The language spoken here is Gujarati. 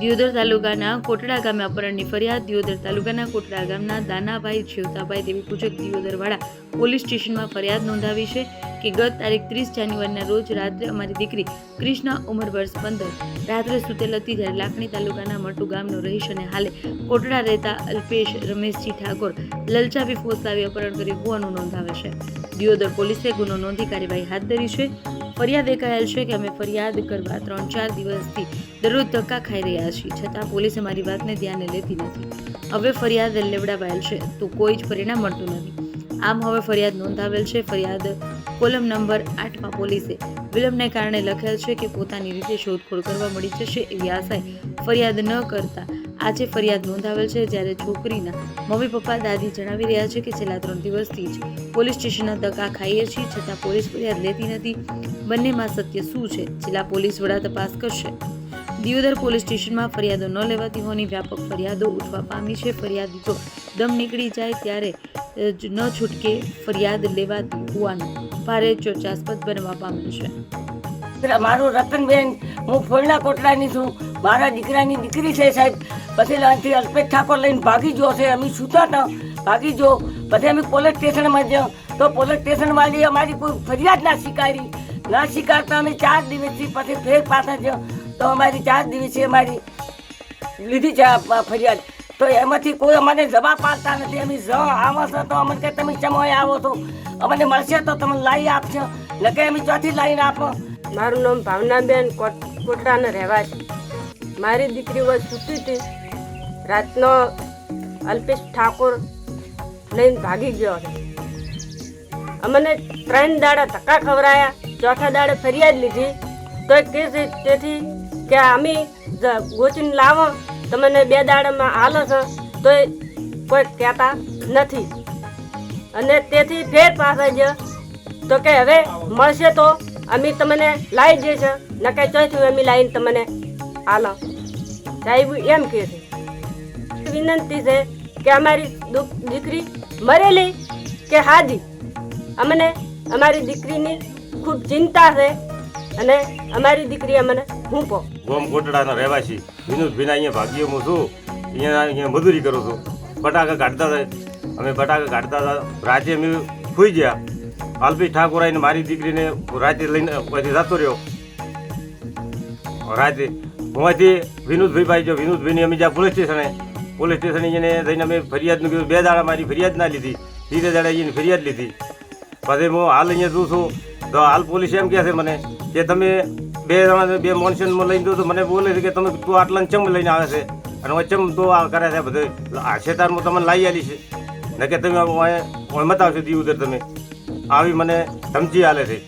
દિયોદર તાલુકાના કોટડા ગામે અપહરણની ફરિયાદ. દિયોદર તાલુકાના કોટડા ગામના દાનાભાઈ જીવતાભાઈ દેવી પૂજક દિયોદરવાળા પોલીસ સ્ટેશનમાં ફરિયાદ નોંધાવી છે કે ગત તારીખ ત્રીસ જાન્યુઆરીના રોજ રાત્રે અમારી દીકરી ક્રિષ્ના ઉંમર વર્ષ પંદર, રાત્રે સુતેલ હતી જ્યારે લાખણી તાલુકાના મટુ ગામનો રહીશ અને હાલે કોટડા રહેતા અલ્પેશ રમેશજી ઠાકોર લલચાવી ફોસલાવી અપહરણ કરી હોવાનું નોંધાવે છે. દિયોદર પોલીસે ગુનો નોંધી કાર્યવાહી હાથ ધરી છે. ફરિયાદ એકાયેલ છે કે અમે ફરિયાદ કરવા ત્રણ ચાર દિવસથી દરરોજ ધક્કા ખાઈ રહ્યા છીએ. છતાં પોલીસ અમારી વાતને ધ્યાને લેતી નથી. હવે ફરિયાદ લેવડાવાયેલ છે તો કોઈ જ પરિણામ મળતું નથી. આમ હવે ફરિયાદ નોંધાવેલ છે. ફરિયાદ કોલમ નંબર આઠમાં પોલીસે વિલંબને કારણે લખેલ છે કે પોતાની રીતે શોધખોળ કરવા મળી જશે એવી આશાએ ફરિયાદ ન કરતા આજે ફરિયાદ નોંધાવેલ છે જ્યારે છોકરીના મમ્મી પપ્પા દાદી જણાવી રહ્યા છે કે છેલ્લા ત્રણ દિવસથી જ પોલીસ સ્ટેશનના ધક્કા ખાઈએ છીએ, છતાં પોલીસ ફરિયાદ લેતી નથી. બંનેમાં સત્ય શું છે? જિલ્લા પોલીસ વડા તપાસ કરશે. દિયોદર પોલીસ સ્ટેશનમાં ફરિયાદો ન લેવાતી હોવાની વ્યાપક ફરિયાદો ઉઠવા પામી છે. ફરિયાદીઓ દમ નીકળી જાય ત્યારે ન છૂટકે ફરિયાદ લેવાતી હોવાનું ભારે ચર્ચાસ્પદ બનવા પામ્યું છે. મારું રતનબેન, હું ફોલના કોટલાની છું. મારા દીકરાની દીકરી છે સાહેબ. પછી અહીંથી અલ્પેશ ઠાકોર લઈને ભાગી ગયો છે. અમે સૂતા હતા. ભાગી ગયો. પછી અમે પોલીસ સ્ટેશનમાં ગયા. તો પોલીસ સ્ટેશન વાળી અમારી કોઈ ફરિયાદ ના સ્વીકારી. ના સ્વીકારતા અમે ચાર દિવસથી પછી ફેર પાછા ગયા. તો અમારી ચાર દિવસે અમારી લીધી છે ફરિયાદ. તો એમાંથી કોઈ અમને જવાબ આપતા નથી. અમે જ આવો છો તો અમને કે તમે સમય આવો છો? અમને મળશે તો તમે લાવી આપશો નકે અમે ચોથી લાવીને આપો. મારું નામ ભાવનાબેન કોટ કોટડાના રહેવાસી. મારી દીકરી વચ્ચે સૂતી હતી. રાતનો અલ્પેશ ઠાકોર લઈને ભાગી ગયો હતો. અમને ત્રણ દાડા ધક્કા ખવડાયા. ચોથા દાડે ફરિયાદ લીધી. તો કે તેથી કે અમે ગોચીને લાવો. તમને બે દાડામાં હાલો છો તો કોઈ કહેતા નથી. અને તેથી ફેર પાછા જ તો કે, હવે મળશે તો અમે તમને લાવી છે નકે ચોથું અમે લાવીને તમને હાલો. સાહેબ એમ કહે છે. વિનંતી છે કે અમારી દુ- દીકરી મરેલી કે હાજી? અમને, અમારી દીકરીની ખૂબ ચિંતા છે અને અમારી દીકરી અમને હૂંપો. ગોમ કોટડાનો રહેવાસી વિનોદભાઈના અહીંયા ભાગ્ય હું છું. અહીંયા અહીંયા મજૂરી કરું છું. બટાકા કાઢતા હતા. અમે બટાકા કાઢતા હતા. રાતે અમે ખુઈ ગયા. અલ્પેશ ઠાકોર આવીને મારી દીકરીને રાતે લઈને પછી જતો રહ્યો. રાતે હોવાથી વિનોદભાઈ ભાઈ જો વિનોદભાઈની અમે જ્યાં પોલીસ સ્ટેશને પોલીસ સ્ટેશને એને જઈને અમે ફરિયાદનું કીધું, બે દાડા મારી ફરિયાદ ના લીધી. ત્રીજે દાડા જઈને ફરિયાદ લીધી. પછી હું હાલ અહીંયા જોઉં છું. તો હાલ પોલીસ એમ કહે છે મને કે તમે બે જણા બે મોન્સનમાં લઈને દો તો મને બોલે છે કે તમે તું આટલા ચમ લઈને આવે છે? અને ચમ તો આ કરે છે બધે? આ શેતારમાં તમને લાવી આલી છે. ન કે તમે મત આવશો દી ઉધર તમે. આવી મને ધમકી આલે છે.